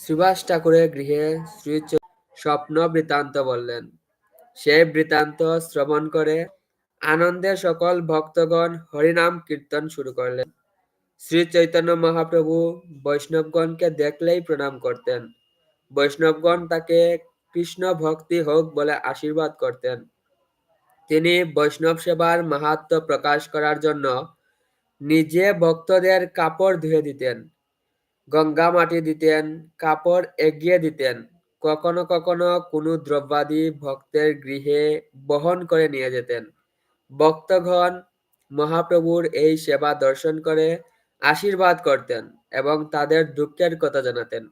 সুভাষ ঠাকুরের গৃহে শ্রী স্বপ্ন বৃত্তান্ত বললেন সেই বৃত্তান্ত শ্রবণ করে আনন্দে সকল ভক্তগণ হরিনাম কীর্তন শুরু করলেন। শ্রী চৈতন্য মহাপ্রভু বৈষ্ণবগণকে দেখলেই প্রণাম করতেন। বৈষ্ণবগণ তাকে কৃষ্ণ ভক্তি হোক বলে আশীর্বাদ করতেন। তিনি বৈষ্ণব সেবার মাহাত্ম প্রকাশ করার জন্য নিজে ভক্তদের কাপড় ধুয়ে দিতেন। গঙ্গা মাটি দিতেন, কাপড় এগিয়ে দিতেন। কখনো কখনো কোনো দ্রব্যাদি ভক্তের গৃহে বহন করে নিয়ে যেতেন। ভক্তগণ মহাপ্রভুর এই সেবা দর্শন করে আশীর্বাদ করতেন এবং তাদের দুঃখের কথা জানাতেন।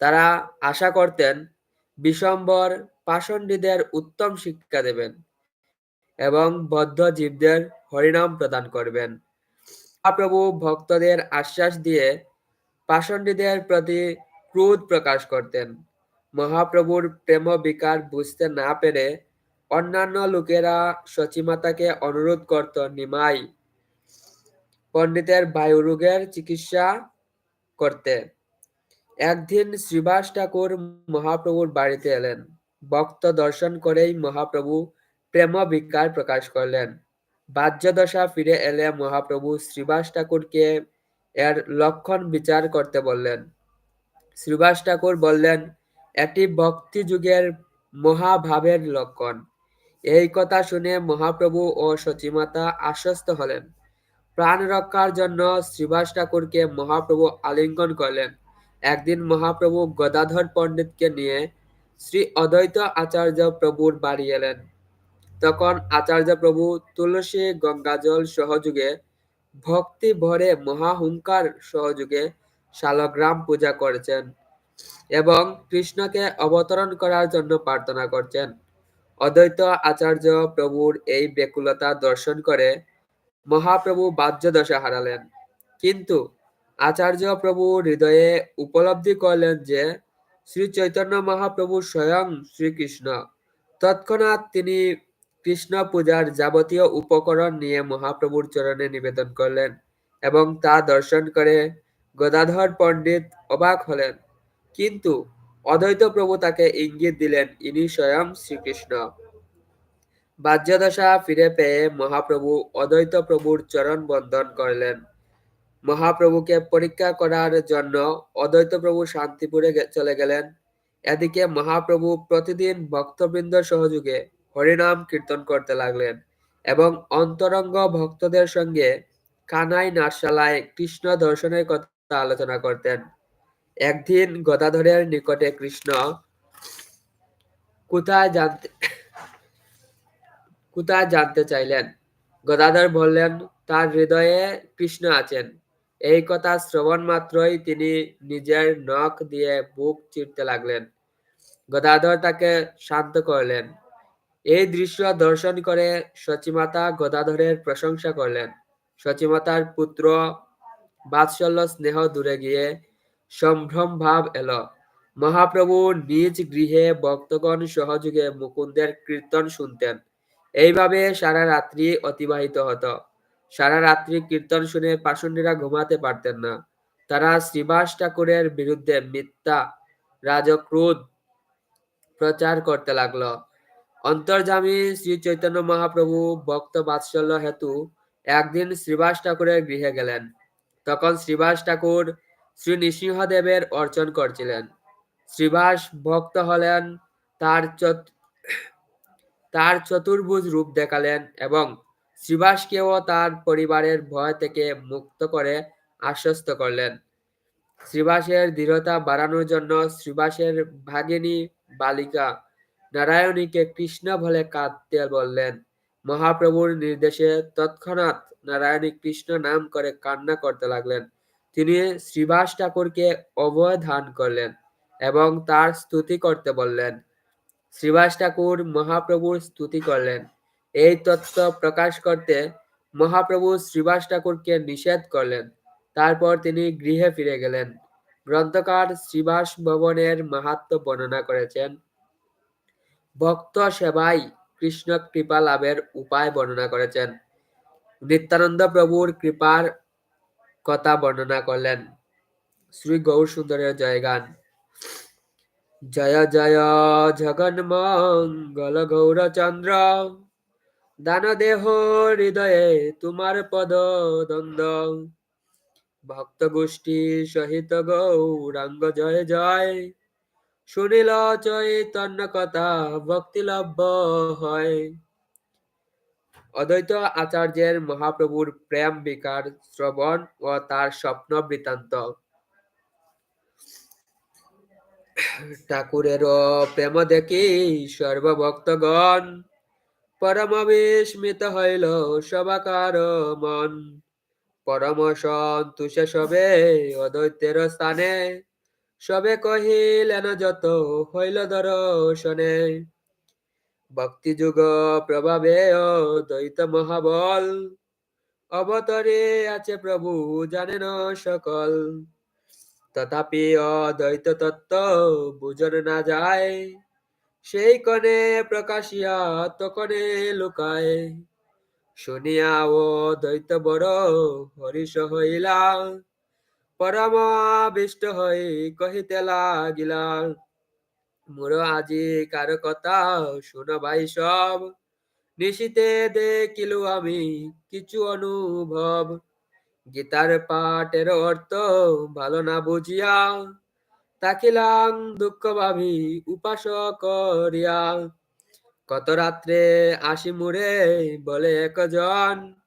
তারা আশা করতেন বিশম্বর পাষণ্ডীদের উত্তম শিক্ষা দেবেন এবং বদ্ধ জীবদের হরিনাম প্রদান করবেন। মহাপ্রভু ভক্তদের আশ্বাস দিয়ে পাষণ্ডীদের প্রতি ক্রোধ প্রকাশ করতেন। মহাপ্রভুর প্রেম বিকার বুঝতে না পেরে অন্যান্য লোকেরা সচিমাতাকে অনুরোধ করত, নিমাই, পণ্ডিতের বায়ুরোগের চিকিৎসা করতে। একদিন শ্রীবাস ঠাকুর মহাপ্রভুর বাড়িতে এলেন। ভক্ত দর্শন করেই মহাপ্রভু প্রেম বিকার প্রকাশ করলেন। বাহ্যদশা ফিরে এলে মহাপ্রভু শ্রীবাস ঠাকুরকে এর লক্ষণ বিচার করতে বললেন। শ্রীবাস ঠাকুর বললেন, এটি ভক্তি যুগের মহাভাবের লক্ষণ। এই কথা শুনে মহাপ্রভু ও সচিমাতা আশ্বস্ত হলেন। প্রাণ রক্ষার জন্য শ্রীবাস ঠাকুরকে মহাপ্রভু আলিঙ্গন করলেন। একদিন মহাপ্রভু গদাধর পণ্ডিতকে নিয়ে শ্রী অদ্বৈত আচার্য প্রভুর বাড়ি এলেন। তখন আচার্য প্রভু তুলসী গঙ্গাজল সহযোগে ভক্তি ভরে মহাহুঙ্কার সহযোগে শালগ্রাম পূজা করেছেন এবং কৃষ্ণকে অবতরণ করার জন্য প্রার্থনা করছেন। অদ্বৈত আচার্য প্রভুর এই ব্যাকুলতা দর্শন করে মহাপ্রভু বাহ্য দশা হারালেন। কিন্তু আচার্য প্রভু হৃদয়ে উপলব্ধি করলেন যে শ্রী চৈতন্য মহাপ্রভু স্বয়ং শ্রীকৃষ্ণ। তৎক্ষণাৎ তিনি কৃষ্ণ পূজার যাবতীয় উপকরণ নিয়ে মহাপ্রভুর চরণে নিবেদন করলেন এবং তা দর্শন করে গদাধর পণ্ডিত অবাক হলেন। কিন্তু অদ্বৈত প্রভু তাকে ইঙ্গিত দিলেন, ইনি স্বয়ং শ্রীকৃষ্ণ। বাহ্যদশা ফিরে পেয়ে মহাপ্রভু অদ্বৈত প্রভুর চরণ বন্দন করলেন। মহাপ্রভুকে পরীক্ষা করার জন্য অদ্বৈত প্রভু শান্তিপুরে চলে গেলেন। এদিকে মহাপ্রভু প্রতিদিন ভক্তবৃন্দ সহযোগে হরিনাম কীর্তন করতে লাগলেন এবং অন্তরঙ্গ ভক্তদের সঙ্গে কানাই নাটশালায় কৃষ্ণ দর্শনের কথা আলোচনা করতেন। একদিন গদাধরের নিকটে কৃষ্ণ কোথায় জানতে কোথায় জানতে চাইলেন? গদাধর বললেন, তার হৃদয়ে কৃষ্ণ আছেন। এই কথা শ্রবণ মাত্রই তিনি নিজের নখ দিয়ে বুক চিরতে লাগলেন। গদাধর তাকে শান্ত করলেন। এই দৃশ্য দর্শন করে সচিমাতা গদাধরের প্রশংসা করলেন। সচিমাতার পুত্র বাৎসল্য স্নেহ দূরে গিয়ে সম্ভ্রম ভাব এলো। মহাপ্রভু নিজ গৃহে ভক্তগণ সহযোগে মুকুন্দের কীর্তন শুনতেন। এইভাবে সারা রাত্রি অতিবাহিত হতো। সারা রাত্রি কীর্তন শুনে পাষণ্ডীরা ঘুমাতে পারতেন না। তারা শ্রীবাস ঠাকুরের বিরুদ্ধে মিথ্যা, রাজক্রোধ প্রচার করতে লাগল। অন্তর্জামী শ্রী চৈতন্য মহাপ্রভু ভক্ত বাৎসল্য হেতু একদিন শ্রীবাস ঠাকুরের গৃহে গেলেন। তখন শ্রীবাস ঠাকুর শ্রী নৃসিংহদেবের অর্চন করছিলেন। শ্রীবাস ভক্ত হলেন, তার তার চতুর্ভুজ রূপ দেখালেন এবং শ্রীবাসকেও তার পরিবারের ভয় থেকে মুক্ত করে আশ্বস্ত করলেন। শ্রীবাসের দৃঢ়তা বাড়ানোর জন্য শ্রীবাসের ভাগিনী বালিকা নারায়ণীকে কৃষ্ণ বলে কাঁদতে বললেন। মহাপ্রভুর নির্দেশে তৎক্ষণাৎ নারায়ণী কৃষ্ণ নাম করে কান্না করতে লাগলেন। তিনি শ্রীবাস ঠাকুরকে অভয় ধান করলেন এবং তার স্তুতি করতে বললেন। শ্রীবাস ঠাকুর মহাপ্রভুর স্তুতি করলেন। এই তত্ত্ব প্রকাশ করতে মহাপ্রভু শ্রীবাস ঠাকুরকে নিষেধ করলেন। তারপর তিনি গৃহে ফিরে গেলেন। গ্রন্থকার শ্রীবাস ভবনের মাহাত্ম বর্ণনা করেছেন ভক্ত সেবাই কৃষ্ণ কৃপা লাভের উপায় বর্ণনা করেছেন। নিত্যানন্দ প্রভুর কৃপার কথা বর্ণনা করলেন। শ্রী গৌর সুন্দরের জয়গান। জয় জয় জগন্মঙ্গল গৌরচন্দ্র দান দেহ হৃদয়ে তোমার পদ দ্বন্দ্ব। ভক্ত গোষ্ঠী সহিত গৌরাঙ্গ জয় জয়। শুনিল চৈতন্য কথা ভক্তিলভ্য হয়। অদ্বৈত আচার্যের মহাপ্রভুর প্রেম বিকার শ্রবণ ও তার স্বপ্ন বৃত্তান্ত। ঠাকুরের প্রেম দেখি সর্বভক্তগণ। পরম বিস্মিত হইল সবাকার মন। পরম সন্তুষে সবে অদ্বৈতের স্থানে সবে কহিলেন, যত হইল দর্শনে। ভক্তিযুগ প্রভাবে অদ্বৈত মহাবল। অবতরে আছে প্রভু, জানেন সকল। তথাপি অদ্বৈত তত্ত্ব বুঝন না যায়। সেই কনে প্রকাশিয়া তকনে লুকায়। শুনিয়া ও দ্বৈত বড় হরিষ হইলা। পরম আবিষ্ট হই কহিতে লাগিলা মোর আজি কার কথা? শুনো ভাই সব। নিশিতে দেখিলু আমি কিছু অনুভব। গীতার পাঠের অর্থ ভালো না বুঝিয়া তাকিলাম দুঃখ ভাবি উপাস করিয়া। কত রাত্রে আসি মুরে বলে একজন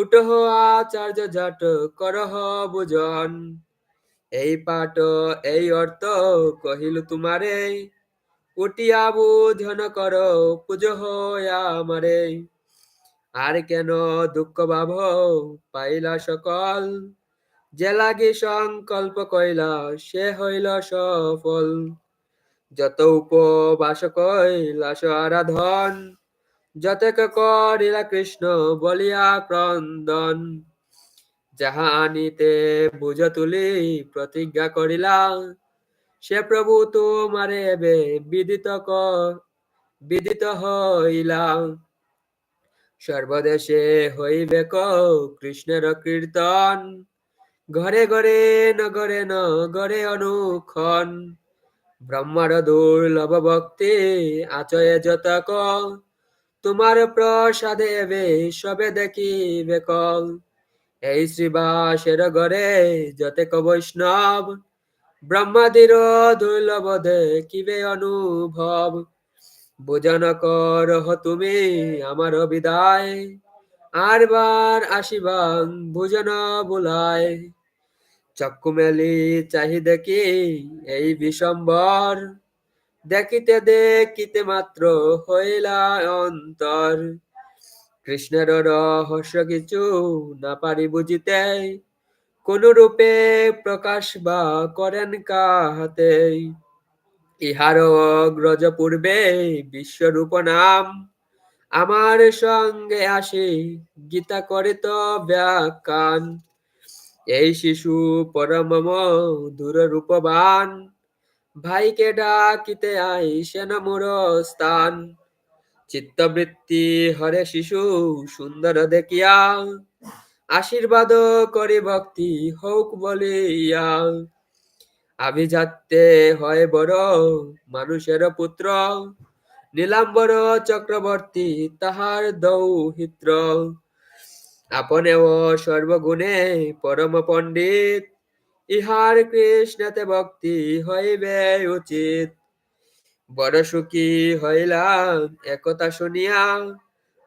উঠহ আচার্য জাট, করহ বুজন এই পাঠ, এই অর্থ কহিল তোমারে, উঠিয়া বুঝন কর পুজো আমারে। আর কেন দুঃখ ভাব পাইলা সকল? যে লাগি সংকল্প কইলা, সে হইল সফল। যত উপবাস কৈলাস আরাধন যতেক করিলা কৃষ্ণ বলিয়া ক্রন্দন যাহা আনিতে বুঝ তুলি প্রতিজ্ঞা করিলা, সে প্রভু তোমারে এবে বিদিত বিদিত হইলা। সর্বদেশে হইবে ক কৃষ্ণের কীর্তন, ঘরে ঘরে নগরে নগরে অনুক্ষণ। ব্রহ্মার দুর্লভ ভক্তি আচয়ে যতক তোমার প্রসাদে সবে দেখিবে ক এই শ্রীবাসের ঘরে যতেক বৈষ্ণব, ব্রহ্মাদির দুর্লভ দেখিবে অনুভব। বুঝন কর তুমি আমার বিদায়, আর বার আসিবাং বুঝন বুলায়। চক্ষু মেলি চাহি দেখি এই বিশম্বর দেখিতে দেখিতে মাত্র হইলা অন্তর। কৃষ্ণের রহস্য কিছু না পারি বুঝিতে কোন রূপে প্রকাশ বা করেন কাহাতে। ইহার অগ্রজ পূর্বে বিশ্বরূপ নাম আমার সঙ্গে আসি, গীতা করিত ব্যাখ্যান। এই শিশু পরম দূর রূপবান ভাইকে ডাকিতে আইসেন মোর স্থান চিত্তবৃত্তি হরে শিশু, সুন্দর দেখিয়া। আশীর্বাদ করি ভক্তি হোক বলিয়া। আভিজাত্যে হয় বড় মানুষের পুত্র। নীলাম্বর চক্রবর্তী তাহার দৌহিত্র। আপনে ও সর্বগুণে পরম পণ্ডিত। ইহার কৃষ্ণতে ভক্তি হইবে উচিত। বড় সুখী হইলাম একতা শুনিয়া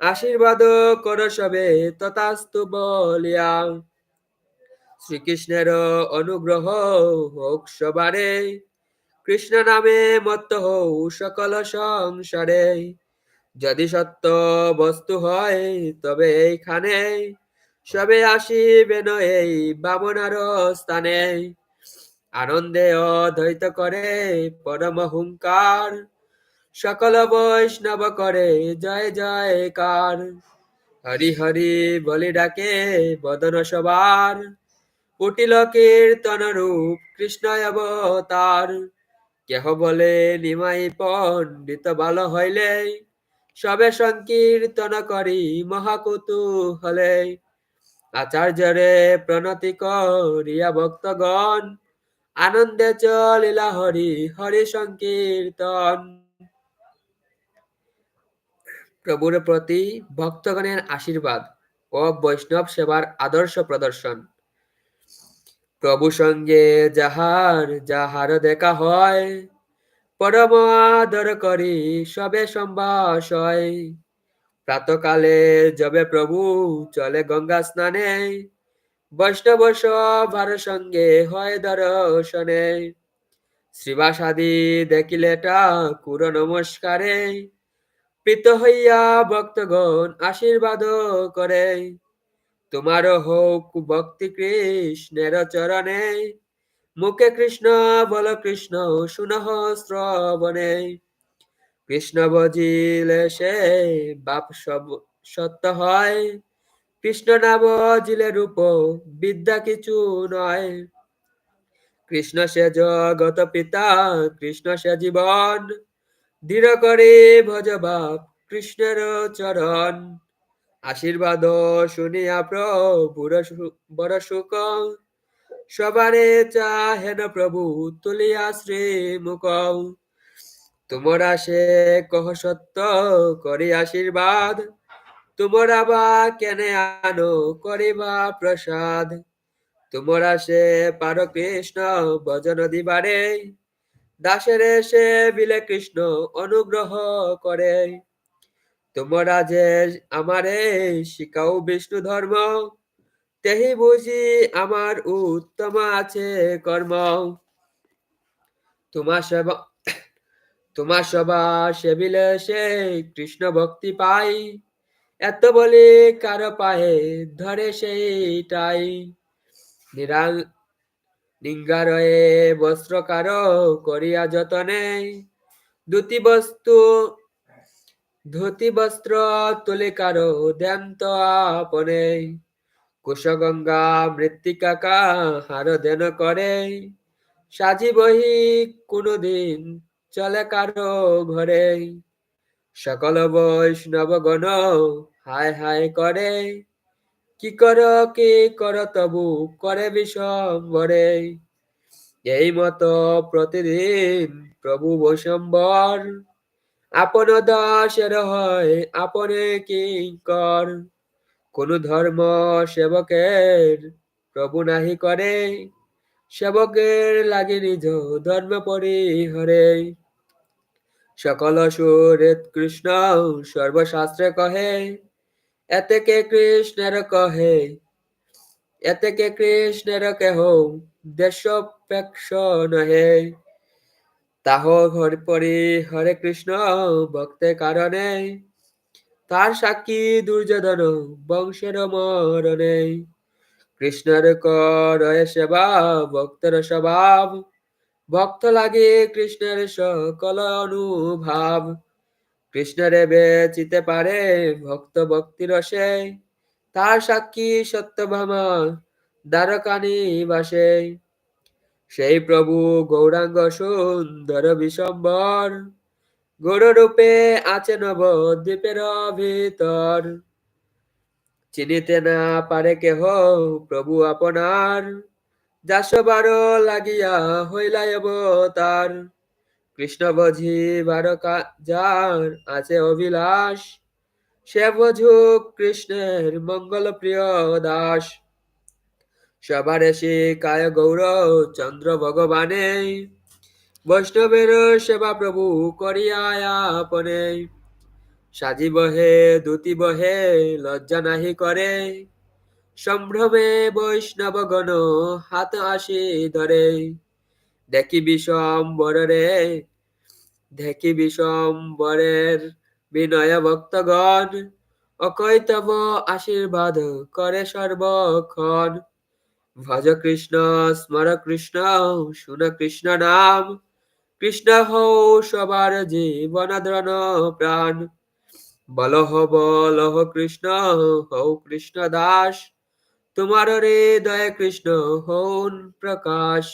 আশীর্বাদ কর সবে, তথাস্তু বলিয়া। শ্রীকৃষ্ণের অনুগ্রহ হোক সবারে, কৃষ্ণ নামে মত্ত হও সকল সংসারে। যদি সত্য বস্তু হয় তবে এইখানে সবে আসিবেন এই বামনার স্থানে আনন্দে অদ্বৈত করে পরম হুঙ্কার। সকল বৈষ্ণব করে জয় জয়কার। হরি হরি বলি ডাকে বদন সবার। উঠিল কীর্তন রূপ কৃষ্ণ অবতার। কেহ বলে, নিমাই পণ্ডিত ভালো হইলে সবে সংকীর্তন করি মহাকুতুহলে। আচার্যরে প্রণতি করিয়া ভক্তগণ, আনন্দে চলিলা হরি হরি সংকীর্তন। প্রভুর প্রতি ভক্তগণের আশীর্বাদ ও বৈষ্ণব সেবার আদর্শ প্রদর্শন। প্রভু সঙ্গে যাহার যাহার দেখা হয়, পরম আদর করি, সবে সম্ভাষয় প্রাতকালে যবে প্রভু, চলে গঙ্গা স্নানে। বৈষ্ণব সভার সঙ্গে হয় দর্শনে। শ্রীবাসাদি দেখিলে ঠাকুর নমস্কারে। প্রীত হইয়া ভক্তগণ আশীর্বাদ করে। তোমার হোক ভক্তি কৃষ্ণের চরণে। মুখে কৃষ্ণ, বল কৃষ্ণ, শুনহ শ্রবণে। কৃষ্ণ বজিলে সে বাপ সব সত্য হয়। কৃষ্ণ না বজিলে রূপ বিদ্যা কিছু নয়। কৃষ্ণ সে জগত পিতা, কৃষ্ণ সে জীবন। দৃঢ় করে ভজ বাপ কৃষ্ণের চরণ। আশীর্বাদ শুনিয়া প্রভুর বড় সুখ। সবারে চাহেন প্রভু, তুলিয়া শ্রীমুখ। তোমরা সে কহ সত্য, করি আশীর্বাদ। তোমরা বা কেনে আনো করিবা প্রসাদ। তোমরা সে পার কৃষ্ণ, ভজন দিবারে। দাসের সে বিলে কৃষ্ণ, অনুগ্রহ করে। তোমরা যে আমারে শিখাও বিষ্ণু ধর্ম। তেহি বুঝি আমার উত্তম আছে কর্ম। তোমার সেবা তোমার সবা সেবিলে সে কৃষ্ণ ভক্তি পাই। এত বলি কারও পায়ে ধরে সেইটাই। নিরাং নিঙ্গারয়ে বস্ত্র কারও করিয়া যতনে দুটি বস্তু, ধুতি বস্ত্র তুলে কারও দেন তো আপনে। কুশগঙ্গা মৃত্তিকা হার দেন করে। সাজি বহি কোনদিন চলে কারও ঘরে। সকল বৈষ্ণব গণ হায় হায় করে। কি কর কি কর তবু করে বিশ্বম্বরে এই মতো প্রতিদিন প্রভু বৈশম্বর। আপন দাসের হয় আপনে কিঙ্কর। কোন ধর্ম সেবকের প্রভু নাহি করে। সেবকের লাগে নিজ ধর্ম পরিহরে। সকল সুরে কৃষ্ণ, সর্বশাস্ত্রে কহে, এতে কে কৃষ্ণের কহে, এতে কে কৃষ্ণের কেহ, দেশপেক্ষ নহে। তাহ হরি পরি হরে কৃষ্ণ ভক্তের কারণে, তার সাক্ষী দুর্যোধন, বংশের মরণে। কৃষ্ণের করয়ে সেবা, ভক্তের স্বভাব ভক্ত লাগে কৃষ্ণের সকল অনুভাব। কৃষ্ণের বেচিতে পারে ভক্ত ভক্তি রসে। তার সাক্ষী সত্যভামা দ্বারকানি বাসে। সেই প্রভু গৌরাঙ্গ সুন্দর বিশম্বর। রূপে আছে নব দ্বীপের ভিতর। চিনিতে না পারে কেহ প্রভু আপনার। যাসবার লাগিয়া হইলা অবতার। কৃষ্ণ বঝি বারকা যার আছে অভিলাষ। সে বুঝুক কৃষ্ণের মঙ্গল প্রিয় দাস। সবার শিকায় গৌর চন্দ্র ভগবানে। বৈষ্ণবের সেবা প্রভু করিয়া আপনে। সাজিব হে দুতি বহে লজ্জা নাহি করে। সম্ভ্রমে বৈষ্ণব গণ হাত আসি ধরে। দেখি বিষম্বর রে দেখি বিষম্বরের বিনয় ভক্তগণ, অকৈতব আশীর্বাদ করে সর্বক্ষণ। ভজ কৃষ্ণ, স্মর কৃষ্ণ, শুন কৃষ্ণ নাম, কৃষ্ণ হও সবার জীবন দ্রণ প্রাণ। বলহ বলহ কৃষ্ণ, হও কৃষ্ণ দাস তোমার হৃদয় কৃষ্ণ হউন প্রকাশ।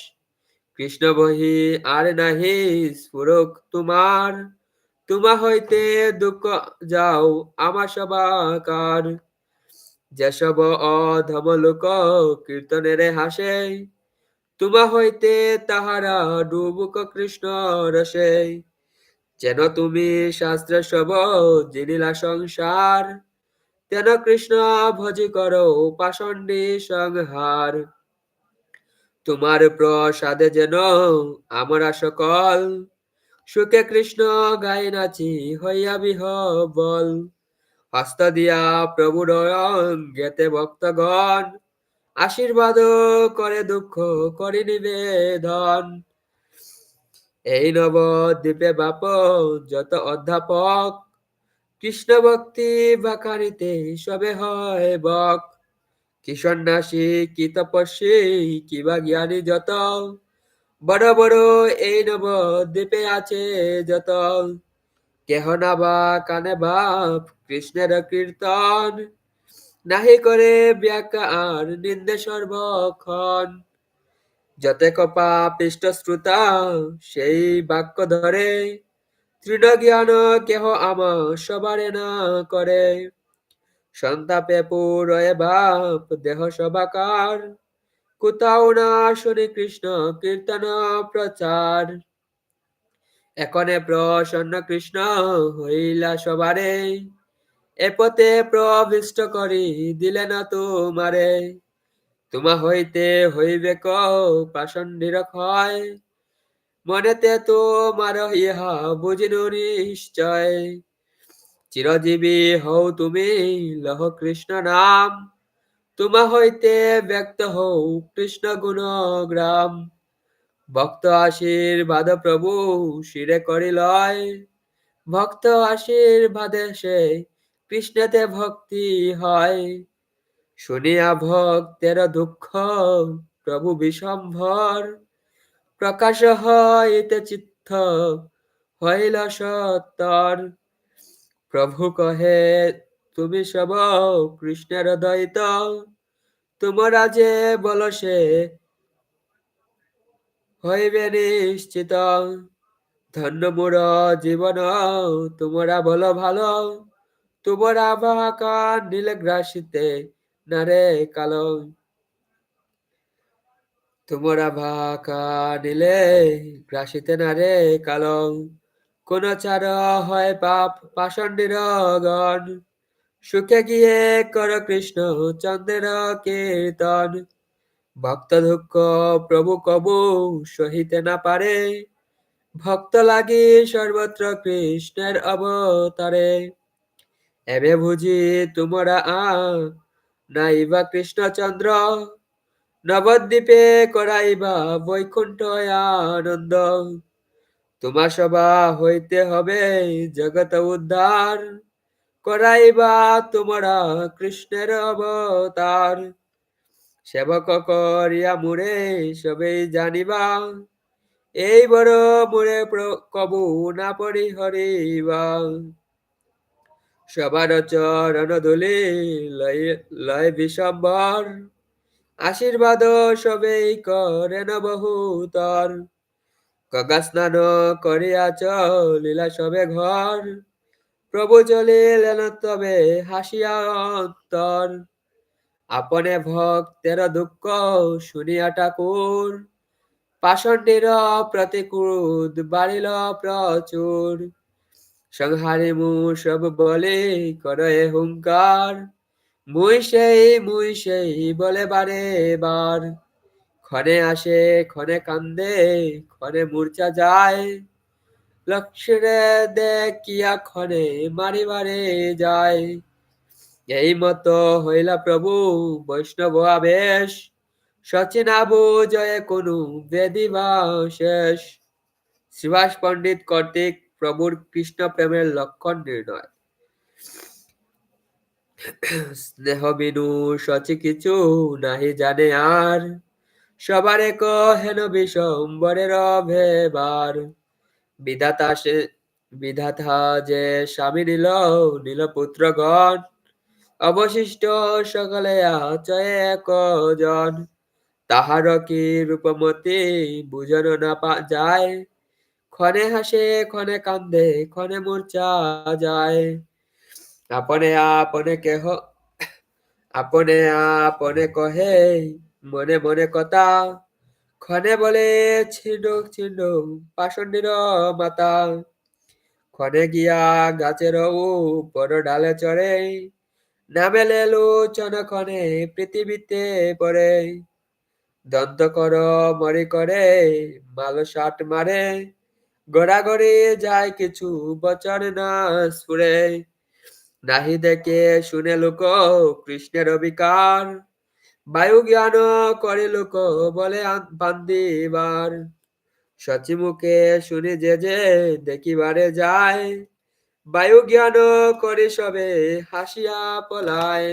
কৃষ্ণ বহি আর নাহি, স্ফুরক তোমার। তোমা হইতে দুঃখ যাও আমার সবাকার। যেসব অধম লোক কীর্তনের হাসে, তোমা হইতে তাহারা ডুবুক কৃষ্ণ রসে। যেন তুমি শাস্ত্র সব জিনিলা সংসার। তেন কৃষ্ণ ভজি করো পাষণ্ডী সংহার? তোমার প্রসাদে যেন আমরা সকল সুখে কৃষ্ণ গাই নাচি হইয়া বিহ বল। হস্ত দিয়া প্রভুর গেতে ভক্তগণ, আশীর্বাদ করে দুঃখ করি নিবেদন। এই নব দ্বীপে বাপ, যত অধ্যাপক কৃষ্ণ ভক্তি বাকারিতে সবে হয় বক। কি সন্ন্যাসী কি তপস্বী কিবা জ্ঞানী যত। বড় বড় এই নব দ্বীপে আছে যত। কেহ না বা কানে বাপ কৃষ্ণের কীর্তন। নাহি করে ব্যাখ্যা আর নিন্দে সর্বক্ষণ। যতে কপা পৃষ্ঠ শ্রুতা, সেই বাক্য ধরে। তৃণ জ্ঞান কেহ আমা সবারে না করে। সন্তাপে পুরয়ে বাপ দেহ সবাকার। কোথাও না শুনি কৃষ্ণ কীর্তন প্রচার। এখনে প্রসন্ন কৃষ্ণ হইলা সবারে। এ প্রবিষ্ট করি দিলে না তোমারে। তোমা হইতে হইবে ক পাষণ্ডীর ক্ষয় মনেতে তোমার ইহা বুঝিনু নিশ্চয়। চিরজীবী হও তুমি, লহ কৃষ্ণ নাম। তোমা হইতে ব্যক্ত হও কৃষ্ণ গুণ গ্রাম ভক্ত আশীর্বাদ প্রভু শিরে করি লয়। ভক্ত আশীর্বাদে সে কৃষ্ণতে ভক্তি হয়। শুনিয়া ভক্তের দুঃখ প্রভু বিষম্ভর। প্রকাশ হইতে চিত্ত হইল সত্তর প্রভু কহে, তুমি সব কৃষ্ণের দৈত তোমরা যে বল সে, হইবে নিশ্চিত। ধন্য মোর জীবন, তোমরা বলো ভালো। তোমরা বাহাকা নীল গ্রাসিতে নারে কালো। তোমরা ভাকা নিলে, গ্রাসিতে নারে কালং। কোন চার হয় পাপ পাষণ্ডীর গণ সুখে গিয়ে কর কৃষ্ণ, চন্দ্রের কীর্তন। ভক্ত দুঃখ প্রভু কবু সহিতে না পারে। ভক্ত লাগি সর্বত্র কৃষ্ণের অবতারে। এবে বুঝি তোমরা আ, নাইবা কৃষ্ণচন্দ্র। নবদ্বীপে করাইবা বৈকুণ্ঠ আনন্দ। তোমা সভা হইতে হবে জগত উদ্ধার। করাইবা তোমরা কৃষ্ণের অবতার। সেবক করিয়া মুরে সবেই জানিবা। এই বড় মুরে কবু না পরিহরিবা সবার চরণ ধুলি লয় বিষম্বর আশীর্বাদ সবেই করেন বহুতর গঙ্গা স্নান করিয়া চলিলা সবে ঘর। প্রভু চলিলেন তবে হাসিয়া অন্তর। আপনে ভক্তের দুঃখ শুনিয়া ঠাকুর। পাষণ্ডীর প্রতিক্রুদ বাড়িল প্রচুর। সংহারে মু সব বলে, করে হুঙ্কার। মুই সেই মুই সেই বলে বারে বার। ক্ষণে আসে, ক্ষণে কান্দে, ক্ষণে মূর্ছা যায়। লক্ষ্যে দেখিয়া ক্ষণে মারিবারে যায়। এই মতো হইলা প্রভু বৈষ্ণব আবেশ। সচিন আবু জয়ে কোনো বেদি বা শেষ। শ্রীবাস পণ্ডিত কর্তৃক প্রভুর কৃষ্ণ প্রেমের লক্ষণ নির্ণয়। স্নেহ বিনু সচি কিছু নাহি জানে আর। সবার হেন বিষম্বরের ভেবার বিধাতা সে, বিধাতা যে স্বামী নিল, নীল পুত্রগণ। অবশিষ্ট সকলে আচয়ে একজন তাহার কি রূপমতি বুঝন না পা, যায়। ক্ষণে হাসে, ক্ষণে কান্দে, ক্ষণে মূর্ছা যায়। আপনে আপনে কেহ, আপনে আপনে কহে, মনে মনে কথা, ক্ষণে বলে ছিন্ন ছিন্ন, পাষণ্ডীর মাতা। ক্ষণে গিয়া গাছের উপর ডালে চড়ে, নামেলে লোচন ক্ষণে পৃথিবীতে পড়ে। দন্ত কর মরি করে, মাল শাট মারে, গড়াগড়ি যায় কিছু বচন না সুরে। নাহি দেখে শুনে লোক, কৃষ্ণের অবিকার বায়ু জ্ঞান করে লোক, বলে বান্দিবার সচিমুখে শুনি যে যে দেখিবারে যায় বায়ু জ্ঞান করে সবে হাসিয়া পলায়।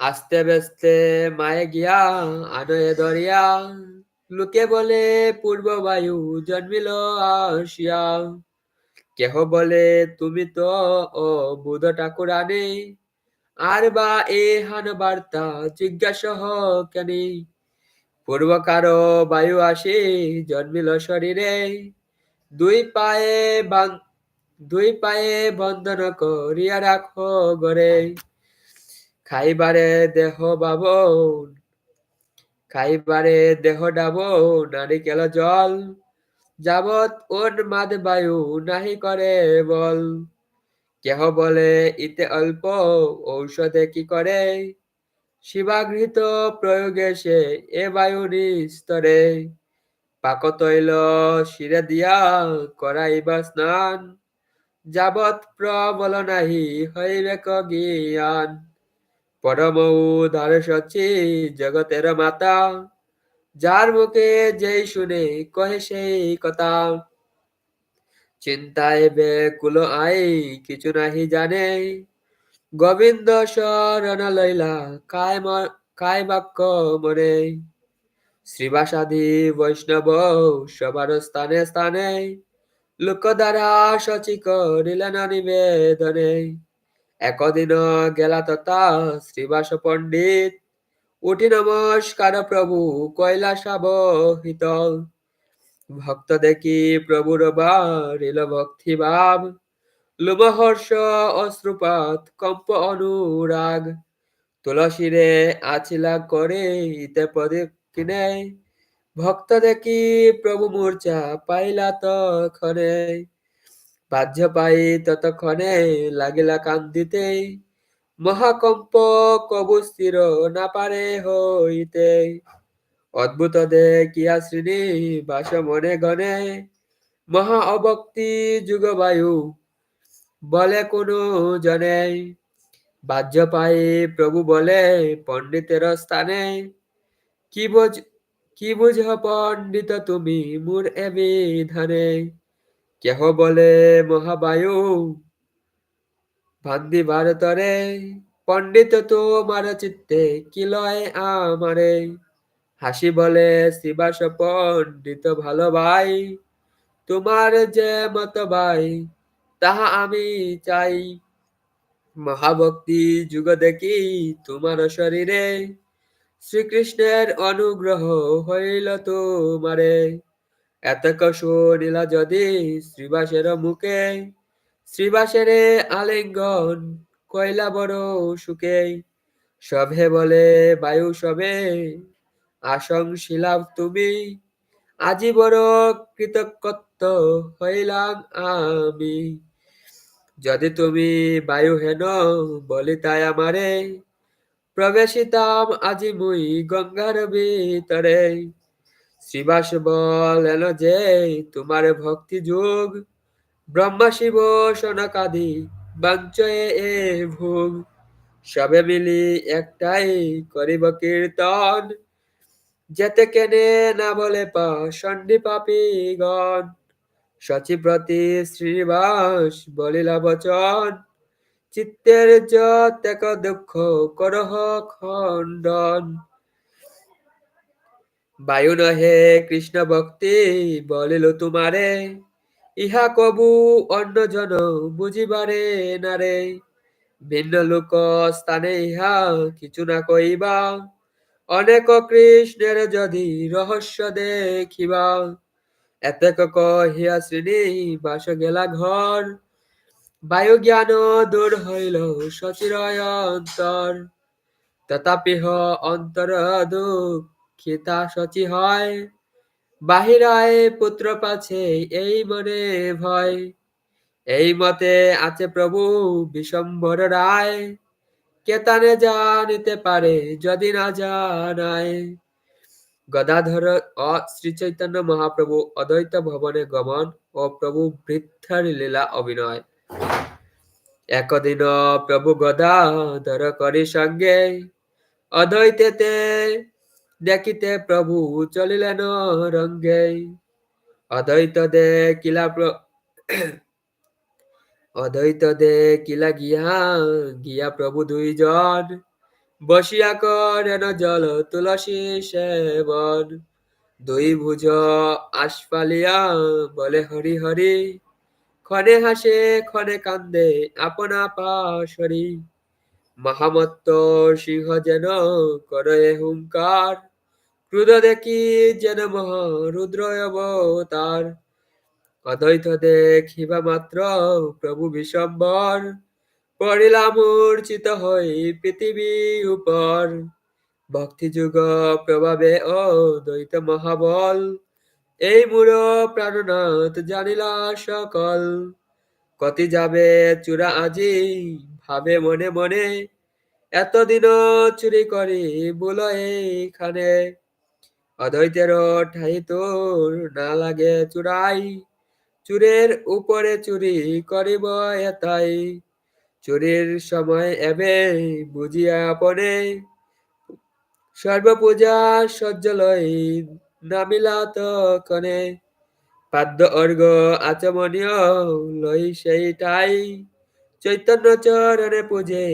আস্তে ব্যস্তে মায়ে গিয়া আনয়ে দরিয়া লোকে বলে পূর্ব বায়ু জন্মিল আসিয়া। কেহ বলে, তুমি তো, ও বুধ ঠাকুরানি আর বা এ হান বার্তা জিজ্ঞাসহ কেনি পূর্বকার বায়ু আসি, জন্মিল শরীরে। দুই পায়ে দুই পায়ে বন্ধন করিয়া রাখো গরে খাইবারে দেহ বাব খাইবারে দেহ ডাব নারিকেল জল। যাবত মাদ বায়ু নাহি করে বল। কেহ বলে, ইতে অল্প ঔষধে কি করে? শিবাগৃহীত প্রয়োগে সে এ বায়ু নিস্তরে। পাকতৈল শিরে দিয়া করাইবা স্নান। যাবৎ প্রবল নাহি হইবে জ্ঞান। পরম উদার সচি জগতের মাতা। যার মুখে যেই শুনে, কহে সেই কথা। চিন্তায় বেকুল আই, কিছু নাহি জানে। গোবিন্দ শরণ লইলা, কায় কায় বাক্য মনে। শ্রীবাসাদি বৈষ্ণব সবার স্থানে স্থানে লোক দ্বারা সচি করিলেন নিবেদনে। একদিন গেলা তথা শ্রীবাস পণ্ডিত উঠি নমস্কার প্রভু কৈলাস বহিত ভক্ত দেখি প্রভুর বারিল ভক্তি ভাব লোমহর্ষ অশ্রুপাত, কম্প অনুরাগ। তুলসীরে আছিলা করে ইতে কিনে। ভক্ত দেখি প্রভু মূর্ছা পাইলা তখনে বাহ্য পাই ততক্ষণে লাগিলা কান্দিতে। মহাকম্প কবু না পারে হইতে। অদ্ভুত দেখিয়া শ্রীনি বাস মনে গণে মহা অবক্তি যুগ বায়ু বলে কোনো জনে। বাহ্য পাই প্রভু বলে পণ্ডিতের স্থানে। কি বোঝ, কি বুঝ পণ্ডিত তুমি, মূর এ কেহ বলে মহাবায়ু ভান্দি ভারতরে, পণ্ডিত তোমার চিত্তে কি লয় আমারে? হাসি বলে, শিবাস পণ্ডিত ভালো ভাই, তোমার যে মত ভাই, তাহা আমি চাই। মহাভক্তি যুগ দেখি তোমার শরীরে, শ্রীকৃষ্ণের অনুগ্রহ হইল তোমারে। এতক শুনিলা যদি শ্রীবাসের মুখে শ্রীবাসের আলিঙ্গন কয়লা বড় সুখে সভে বলে, বায়ু সবে আশংশীলা তুমি। আজি বড় কৃতজ্ঞত্ব হইলাম আমি। যদি তুমি বায়ু হেন বলিতাই আমারে। প্রবেশিতাম আজি মুই গঙ্গার ভিতরে। শ্রীবাস বলেন যে, তোমার ভক্তি যোগ ব্রহ্মা শিব সনকাদি বাঞ্চয়ে এ ভোগ। সবে মিলি একটাই করিব কীর্তন। যেতে কেনে না বলে পা সন্ডি গণ। সচিপ্রতি শ্রীবাস বলিলা, বচন, চিত্তের যতেক দুঃখ করহ খণ্ডন। বায়ু নহে কৃষ্ণ ভক্তি বলিল, তোমারে ইহা কবু অন্য জন বুঝিবারে নারে। ভিন্ন লোক স্থানে ইহা কিছু না কইবা অনেক কৃষ্ণের যদি রহস্য দেখিবা এতেক কহিয়া শ্রেণি বাস গেলা ঘর। বায়ু জ্ঞান দূর হইল সচিরয় অন্তর। তথাপি অন্তর দুঃখ খিতা সচি হয়। বাহিরায় পুত্র পাছে, এই মনে ভয়। এই মতে আছে প্রভু বিশম্বর রায়। কেতানে জানিতে পারে, যদি না জানায়। গদাধর ও শ্রী চৈতন্য মহাপ্রভু অদ্বৈত ভবনে গমন ও প্রভু বৃদ্ধার লীলা অভিনয়। একদিন প্রভু গদাধর করি সঙ্গে অদ্বৈতেতে দেখিতে প্রভু চলিলেন রঙ্গে অদ্বৈত দেখিলা প্র- অদ্বৈত দেখিলা গিয়া গিয়া প্রভু দুইজন বসিয়া করেন জল তুলসী সেবন। দুই ভুজ আশফালিয়া বলে, হরি হরি, ক্ষণে হাসে, ক্ষণে কান্দে, আপনা পাশরি মহামত্ত সিংহ যেন করে হুঙ্কার ক্রুদ দেখি যেন মহ রুদ্র অবতার। অদ্বৈত দেখিবা মাত্র প্রভু বিশ্বম্বর পড়িলা মূর্ছিত হই পৃথিবী উপর। ভক্তি যুগ প্রভাবে ও দ্বৈত মহাবল, এই মূঢ় প্রাণনাথ জানিলা সকল। কতি যাবে চূড়া আজি ভাবে মনে মনে এতদিন চুরি করি বল এইখানে। অদ্বৈতের ঠাই তোর না লাগে চূড়াই চুরের উপরে চুরি করিব এতাই। চুরির সময় এবে বুঝিয়া আপনে সর্বপূজা সজ্জলয় নামিলা তখনে। পাদ্য অর্ঘ আচমনীয় লই সেইটাই। চৈতন্য চরণে পূজে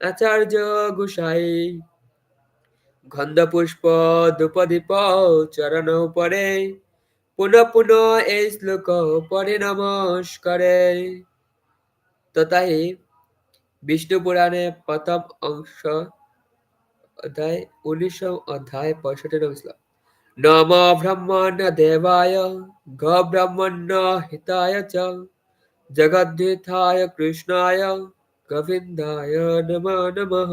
আচার্য গুসাই। গন্ধ পুষ্প ধূপদীপ চরণ পরে পুনঃ পুনঃ এই শ্লোক পরে নমস্কারে। তথাই বিষ্ণু পুরাণে প্রথম অংশ অধ্যায় উনিশ অধ্যায় পঁয়ষট্টি নং শ্লোক। নম ব্রহ্মণ দেবায়, গ ব্রহ্মণ্য হিতায় চ। জগদ্ধিতায় কৃষ্ণায় গোবিন্দায় নমো নমঃ